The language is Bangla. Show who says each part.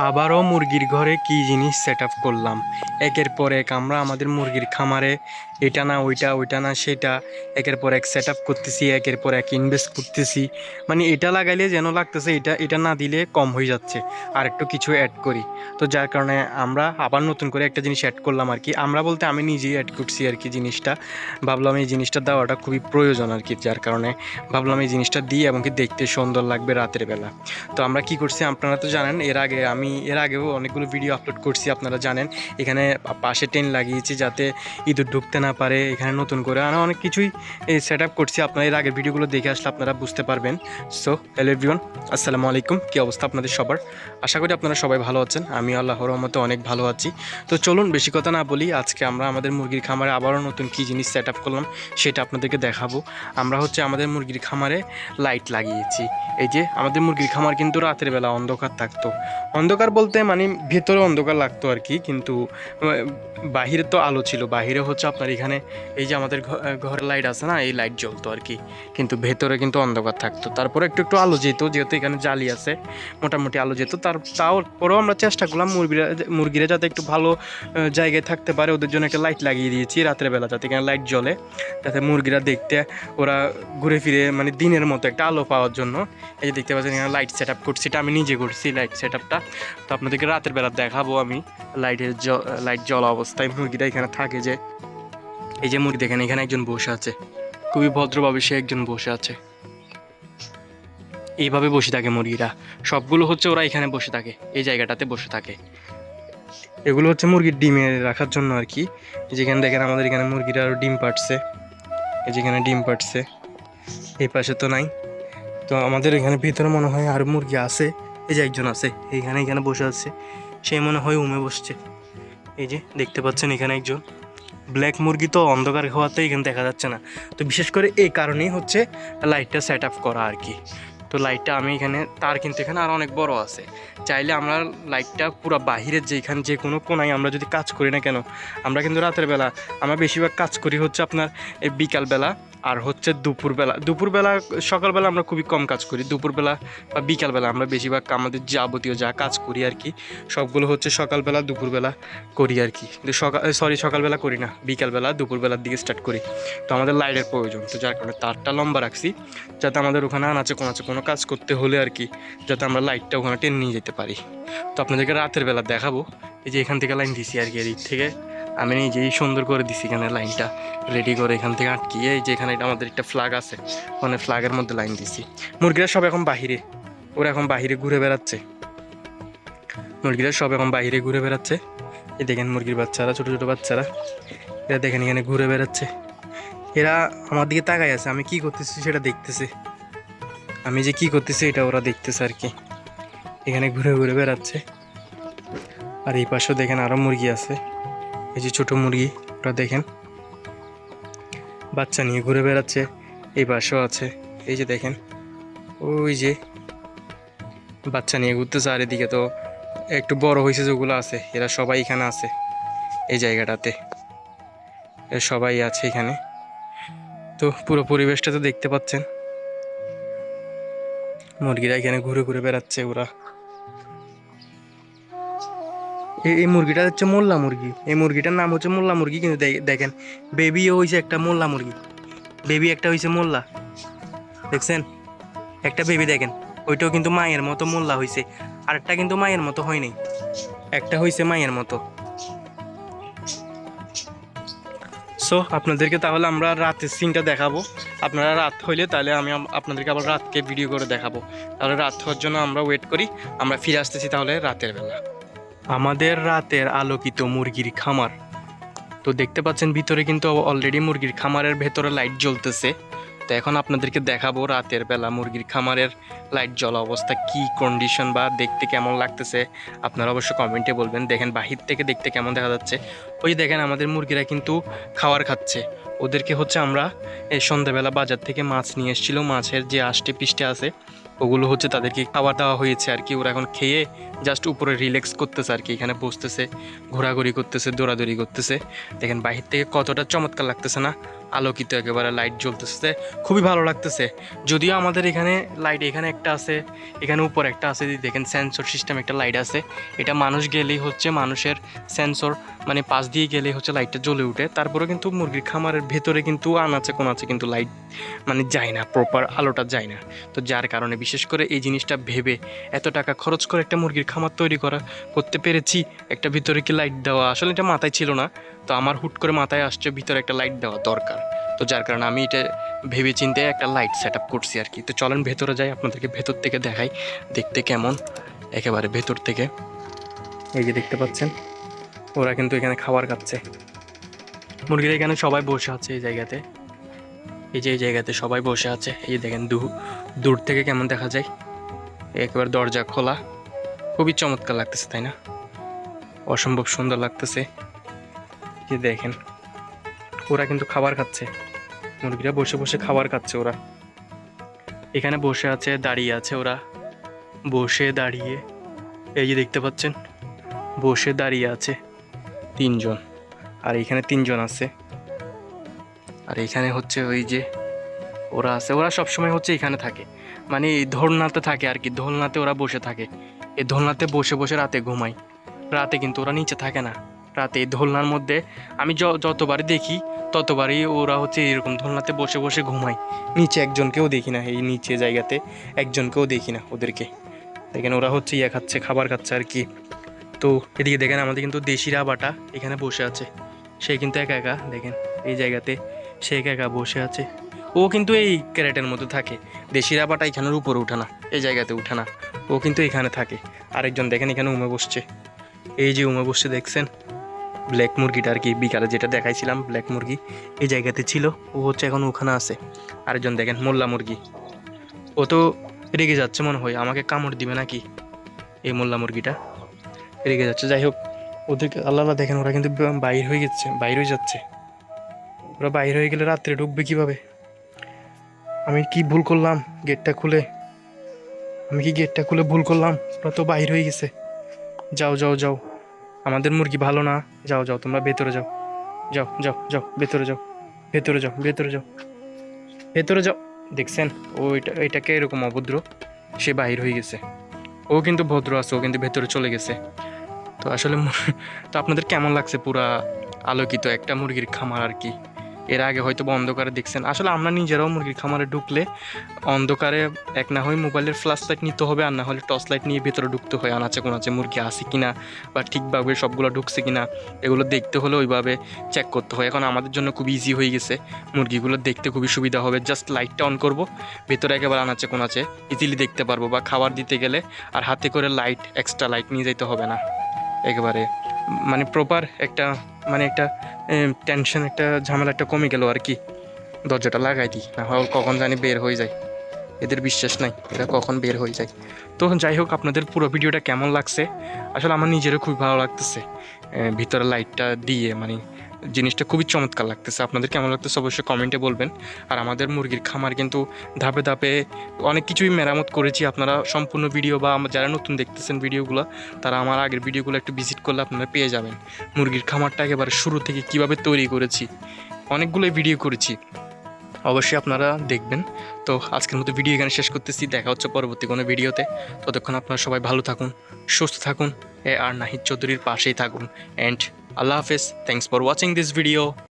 Speaker 1: আবারও মুরগির ঘরে কি জিনিস সেট করলাম? একের পর এক আমরা আমাদের মুরগির খামারে এটা না, ওইটা ওইটা না, সেটা। একের পর এক সেট করতেছি, একের পর এক ইনভেস্ট করতেছি। মানে এটা লাগাইলে যেন লাগতেছে, এটা এটা না দিলে কম হয়ে যাচ্ছে। আর একটু কিছু অ্যাড করি। তো যার কারণে আমরা আবার নতুন করে একটা জিনিস অ্যাড করলাম আর কি। আমরা বলতে আমি নিজেই অ্যাড করছি আর কি জিনিসটা। ভাবলাম এই জিনিসটা দেওয়াটা খুবই প্রয়োজন আর কি, যার কারণে ভাবলাম এই জিনিসটা দিই এবং কি দেখতে সুন্দর লাগবে রাতের বেলা। তো আমরা কি করছি আপনারা তো জানেন, এর আগে আমি, এর আগেও অনেকগুলো ভিডিও আপলোড করছি, আপনারা জানেন। এখানে পাশে টেন লাগিয়েছি যাতে ইঁদুর ঢুকতে না পারে, এখানে নতুন করে আর অনেক কিছুই সেট আপ করছি। আপনারা এর আগের ভিডিওগুলো দেখে আসলে আপনারা বুঝতে পারবেন। সো হ্যালো এভরিওয়ান আসসালামু আলাইকুম। কী অবস্থা আপনাদের সবার? আশা করি আপনারা সবাই ভালো আছেন। আমি আল্লাহর রহমতে অনেক ভালো আছি। তো চলুন, বেশি কথা না বলি, আজকে আমরা আমাদের মুরগির খামারে আবারও নতুন কী জিনিস সেট আপ করলাম, সেটা আপনাদেরকে দেখাবো। আমরা হচ্ছে আমাদের মুরগির খামারে লাইট লাগিয়েছি। এই যে, আমাদের মুরগির খামার কিন্তু রাতের বেলা অন্ধকার থাকতো। অন্ধকার বলতে মানে ভেতরে অন্ধকার লাগতো আর কি, কিন্তু বাহিরে তো আলো ছিল। বাহিরে হচ্ছে আপনার এখানে এই যে আমাদের ঘরের লাইট আছে না, এই লাইট জ্বলতো আর কি। কিন্তু ভেতরে কিন্তু অন্ধকার থাকতো। তারপরে একটু একটু আলো যেত, যেহেতু এখানে জালি আছে, মোটামুটি আলো যেত। তার, তারপরেও আমরা চেষ্টা করলাম মুরগিরা মুরগিরা যাতে একটু ভালো জায়গায় থাকতে পারে। ওদের জন্য একটা লাইট লাগিয়ে দিয়েছি রাতের বেলা যাতে এখানে লাইট জ্বলে। যাতে মুরগিরা দেখতে, ওরা ঘুরে ফিরে মানে দিনের মতো একটা আলো পাওয়ার জন্য। এই যে দেখতে পাচ্ছেন, এখানে লাইট সেট আপ করছি। এটা আমি নিজে করছি লাইট সেট আপটা তো আপনাদেরকে রাতের বেলা দেখাবো আমি লাইটের লাইট জ্বলা অবস্থায় মুরগিটা এখানে থাকে যে। এই যে মুরগি দেখেন, এখানে একজন বসে আছে। খুবই ভদ্রভাবে সে একজন বসে আছে। এইভাবে বসে থাকে মুরগিরা। সবগুলো হচ্ছে ওরা এখানে বসে থাকে, এই জায়গাটাতে বসে থাকে। এগুলো হচ্ছে মুরগির ডিমে রাখার জন্য আর কি। যেখানে দেখেন, আমাদের এখানে মুরগিরা আরও ডিম এই যেখানে ডিম পাড়ছে। এই পাশে তো নাই। তো আমাদের এখানে ভিতরে মনে হয় আর মুরগি আছে। এই যে একজন আছে, এইখানে এখানে বসে আছে। সে মনে হয় উমে বসছে। এই যে দেখতে পাচ্ছেন এখানে একজন। ব্ল্যাক মুরগি তো অন্ধকার হওয়াতে এখানে দেখা যাচ্ছে না। তো বিশেষ করে এই কারণেই হচ্ছে লাইটটা সেট আপ করা আর কি। তো লাইটটা আমি এখানে, তার কিন্তু এখানে আর অনেক বড় আছে। চাইলে আমরা লাইটটা পুরো বাহিরের যেখানে, যে কোনো কোনায় আমরা যদি কাজ করি না কেন, আমরা কিন্তু রাতের বেলা, আমরা বেশিরভাগ কাজ করি হচ্ছে আপনার এই বিকালবেলা। আর হচ্ছে দুপুরবেলা দুপুরবেলা, সকালবেলা আমরা খুবই কম কাজ করি। দুপুরবেলা বা বিকালবেলা আমরা বেশিরভাগ আমাদের যাবতীয় যা কাজ করি আর কি, সবগুলো হচ্ছে সকালবেলা, দুপুরবেলা করি আর কি। কিন্তু সকাল সরি সকালবেলা করি না, বিকালবেলা, দুপুরবেলার দিকে স্টার্ট করি। তো আমাদের লাইটের প্রয়োজন, তো যার কারণে তারটা লম্বা রাখছি, যাতে আমাদের ওখানে আনাচে কোনাচে কোনো কাজ করতে হলে আর কি, যাতে আমরা লাইটটা ওখানে টেনে নিয়ে যেতে পারি। তো আপনাদেরকে রাতের বেলা দেখাবো, এই যে এখান থেকে লাইন দিছি আর কি এদিক থেকে। আমি নিজেই সুন্দর করে দিছি এখানে লাইনটা রেডি করে এখান থেকে আটকিয়ে, এই যে এখানে এটা আমাদের একটা ফ্ল্যাগ আছে, ওখানে ফ্ল্যাগের মধ্যে লাইন দিছি। মুরগিরা সব এখন বাহিরে, ওরা এখন বাহিরে ঘুরে বেড়াচ্ছে। মুরগিরা সব এখন বাহিরে ঘুরে বেড়াচ্ছে। এই দেখেন মুরগির বাচ্চারা, ছোট ছোট বাচ্চারা, এরা দেখেন এখানে ঘুরে বেড়াচ্ছে। এরা আমার দিকে তাকাই আছে, আমি কি করতেছি সেটা দেখতেছে। আমি যে কি করতেছি এটা ওরা দেখতেছে আর কি। এখানে ঘুরে ঘুরে বেড়াচ্ছে। আর এই পাশেও দেখেন আরও মুরগি আছে। এই যে ছোট মুরগি ওরা দেখেন। বাচ্চা নিয়ে ঘুরে বেড়াচ্ছে, এই পাশেও আছে। এই যে দেখেন, ওই যে বাচ্চা নিয়ে ঘুরতেছে আর এদিকে তো একটু বড় হয়েছে যেগুলো আছে, এরা সবাই এখানে আছে এই জায়গাটাতে। এরা সবাই আছে এখানে। তো পুরো পরিবেশটা তো দেখতে পাচ্ছেন। মুরগিরা এখানে ঘুরে ঘুরে বেড়াচ্ছে ওরা। এই মুরগিটা হচ্ছে মোল্লা মুরগি। এই মুরগিটার নাম হচ্ছে মোল্লা মুরগি, কিন্তু দেখেন, বেবিও হয়েছে একটা মোল্লা মুরগি। বেবি একটা হয়েছে মোল্লা। দেখছেন? একটা বেবি দেখেন, ওইটাও কিন্তু মায়ের মতো মোল্লা হয়েছে আরেকটা কিন্তু মায়ের মতো হয় নাই। একটা হয়েছে মায়ের মতো। সো আপনাদেরকে তাহলে আমরা রাতের সিনটা দেখাবো। আপনারা রাত হইলে তাহলে আমি আপনাদেরকে আবার রাতকে ভিডিও করে দেখাবো। তাহলে রাত হওয়ার জন্য আমরা ওয়েট করি। আমরা ফিরে আসতেছি তাহলে রাতের বেলা। আমাদের রাতের আলোকিত মুরগির খামার। তো দেখতে পাচ্ছেন ভিতরে কিন্তু অলরেডি মুরগির খামারের ভেতরে লাইট জ্বলতেছে। তো এখন আপনাদেরকে দেখাবো রাতের বেলা মুরগির খামারের লাইট জ্বলা অবস্থা কি কন্ডিশন বা দেখতে কেমন লাগতেছে। আপনারা অবশ্যই কমেন্টে বলবেন, দেখেন বাহির থেকে দেখতে কেমন দেখা যাচ্ছে। ওই দেখেন আমাদের মুরগিরা কিন্তু খাওয়ার খাচ্ছে। ওদেরকে হচ্ছে আমরা, এই সন্ধ্যাবেলা বাজার থেকে মাছ নিয়ে এসেছিল, মাছের যে আষ্টে পিষ্টে আছে ওগুলো হচ্ছে তাদেরকে খাবার দেওয়া হয়েছে আর কি। ওরা এখন খেয়ে জাস্ট উপরে রিল্যাক্স করতেছে আর কি। এখানে বসতেছে, ঘোরাঘুরি করতেছে, দৌড়াদৌড়ি করতেছে। দেখেন বাহির থেকে কতটা চমৎকার লাগতেছে না? আলোকিত, একেবারে লাইট জ্বলতেছে। খুবই ভালো লাগতেছে। যদিও আমাদের এখানে লাইট এখানে একটা আছে, এখানে উপর একটা আছে দেখেন সেন্সর সিস্টেম একটা লাইট আছে। এটা মানুষ গেলেই হচ্ছে মানুষের সেন্সর মানে পাশ দিয়ে গেলেই হচ্ছে লাইটটা জ্বলে উঠে। তারপরে কিন্তু মুরগির খামারের ভেতরে কিন্তু আনাচে কোনাচে কিন্তু লাইট মানে যায় না প্রপার আলোটা যায় না। তো যার কারণে বিশেষ করে এই জিনিসটা ভেবে এত টাকা খরচ করে একটা মুরগির খামার তৈরি করা, করতে পেরেছি, একটা ভিতরে কি লাইট দেওয়া? আসলে এটা মাথায় ছিল না। তো আমার হুট করে মাথায় আসছে, ভিতরে একটা লাইট দেওয়া দরকার। তো যার কারণে আমি এটা ভেবে চিন্তে একটা লাইট সেট আপ করছি আর কি। তো চলেন ভেতরে যাই, আপনাদেরকে ভেতর থেকে দেখাই দেখতে কেমন, একেবারে ভেতর থেকে। এই যে দেখতে পাচ্ছেন, ওরা কিন্তু এখানে খাবার খাচ্ছে। মুরগিরা এখানে সবাই বসে আছে এই জায়গাতে। এই যে এই জায়গাতে সবাই বসে আছে। এই দেখেন দু, দূর থেকে কেমন দেখা যায়। একেবারে দরজা খোলা। খুবই চমৎকার লাগতেছে, তাই না? অসম্ভব সুন্দর লাগতেছে। যে দেখেন ওরা কিন্তু খাবার খাচ্ছে। মুরগিরা বসে বসে খাবার খাচ্ছে ওরা। এখানে বসে আছে, দাঁড়িয়ে আছে ওরা। বসে দাঁড়িয়ে, এই যে দেখতে পাচ্ছেন, বসে দাঁড়িয়ে আছে তিনজন। আর এখানে তিনজন আছে। আর এখানে হচ্ছে ওই যে ওরা আছে, ওরা সবসময় হচ্ছে এখানে থাকে। মানে এই ধর্নাতে থাকে আর কি ধোলনাতে ওরা বসে থাকে। এই ধোলনাতে বসে বসে রাতে ঘুমায়। রাতে কিন্তু ওরা নিচে থাকে না। রাতে এই দোলনার মধ্যে আমি য- যতবারই দেখি ততবারই ওরা হচ্ছে এরকম দোলনাতে বসে বসে ঘুমায়। নিচে একজনকেও দেখি না, এই নিচে জায়গাতে একজনকেও দেখি না ওদেরকে। দেখেন ওরা হচ্ছে ইয়ে খাচ্ছে, খাবার খাচ্ছে আর কি। তো এদিকে দেখেন আমাদের কিন্তু দেশি রাবাটা এখানে বসে আছে। সে কিন্তু একা একা, দেখেন এই জায়গাতে সে একা একা বসে আছে। ও কিন্তু এই ক্যারেটের মধ্যে থাকে। দেশি রাবাটা এখানের উপরে উঠে না, এই জায়গাতে উঠে না। ও কিন্তু এখানে থাকে। আরেকজন দেখেন এখানে উমে বসছে। এই যে উমে বসছে, দেখছেন? ব্ল্যাক মুরগিটা আর কি বিকালে যেটা দেখাইছিলাম, ব্ল্যাক মুরগি, এই জায়গাতে ছিল। ও হচ্ছে এখন ওখানে আছে। আরেকজন দেখেন, মোল্লা মুরগি। ও তো রেগে যাচ্ছে মনে হয়। আমাকে কামড় দিবে নাকি এই মোল্লা মুরগিটা? রেগে যাচ্ছে। যাই হোক, ওদেরকে আল্লাহ আল্লাহ দেখেন, ওরা কিন্তু বাইর হয়ে গেছে, বাইর হয়ে যাচ্ছে। ওরা বাইর হয়ে গেলে রাত্রে ঢুকবে কীভাবে? আমি কি ভুল করলাম গেটটা খুলে? আমি কি গেটটা খুলে ভুল করলাম? ওরা তো বাইর হয়ে গেছে। যাও যাও যাও। আমাদের মুরগি ভালো না। যাও যাও, তোমরা ভেতরে যাও। যাও যাও যাও, ভেতরে যাও ভেতরে যাও ভেতরে যাও ভেতরে যাও। দেখছেন, ও এটা, এটাকে এরকম অভদ্র, সে বাহির হয়ে গেছে। ও কিন্তু ভদ্র আছে, ও কিন্তু ভেতরে চলে গেছে। তো আসলে তো আপনাদের কেমন লাগছে পুরা আলোকিত একটা মুরগির খামার আর কি? এর আগে হয়তো বা অন্ধকারে দেখছেন। আসলে আমরা নিজেরাও মুরগির খামারে ঢুকলে অন্ধকারে এক না হয় মোবাইলের ফ্ল্যাশ লাইট নিতে হবে, আর না হলে টর্চ লাইট নিয়ে ভেতরে ঢুকতে হয়, আনাচে কোনাচে মুরগি আছে কিনা বা ঠিকভাবে সবগুলো ঢুকছে কিনা, এগুলো দেখতে হলে ওইভাবে চেক করতে হয়। এখন আমাদের জন্য খুব ইজি হয়ে গেছে। মুরগিগুলো দেখতে খুবই সুবিধা হবে। জাস্ট লাইটটা অন করব, ভেতরে একেবারে আনাচে কোনাচে ইজিলি দেখতে পারব বা খাবার দিতে গেলে আর হাতে করে লাইট এক্সট্রা লাইট নিয়ে যেতে হবে না। একেবারে মানে প্রপার একটা মানে একটা টেনশন একটা ঝামেলা একটা কমে গেল আর কি দরজাটা লাগাই দিই, না হয় কখন জানি বের হয়ে যায়। এদের বিশ্বাস নাই, এরা কখন বের হয়ে যায়। তো যাই হোক, আপনাদের পুরো ভিডিওটা কেমন লাগছে? আসলে আমার নিজেরও খুব ভালো লাগতেছে। ভিতরে লাইটটা দিয়ে মানে জিনিসটা খুবই চমৎকার লাগতেছে। আপনাদের কেমন লাগতেছে অবশ্যই কমেন্টে বলবেন। আর আমাদের মুরগির খামার কিন্তু ধাপে ধাপে অনেক কিছুই মেরামত করেছি। আপনারা সম্পূর্ণ ভিডিও বা আমার যারা নতুন দেখতেছেন ভিডিওগুলো তারা আমার আগের ভিডিওগুলো একটু ভিজিট করলে আপনারা পেয়ে যাবেন। মুরগির খামারটা একেবারে শুরু থেকে কীভাবে তৈরি করেছি অনেকগুলো ভিডিও করেছি। অবশ্যই আপনারা দেখবেন। তো আজকের মতো ভিডিও এখানে শেষ করতেছি। দেখা হচ্ছে পরবর্তী কোনো ভিডিওতে ততক্ষণ আপনারা সবাই ভালো থাকুন, সুস্থ থাকুন, এ আর নাহিদ চৌধুরীর পাশেই থাকুন। অ্যান্ড আল্লাহ হাফেজ thanks for watching this video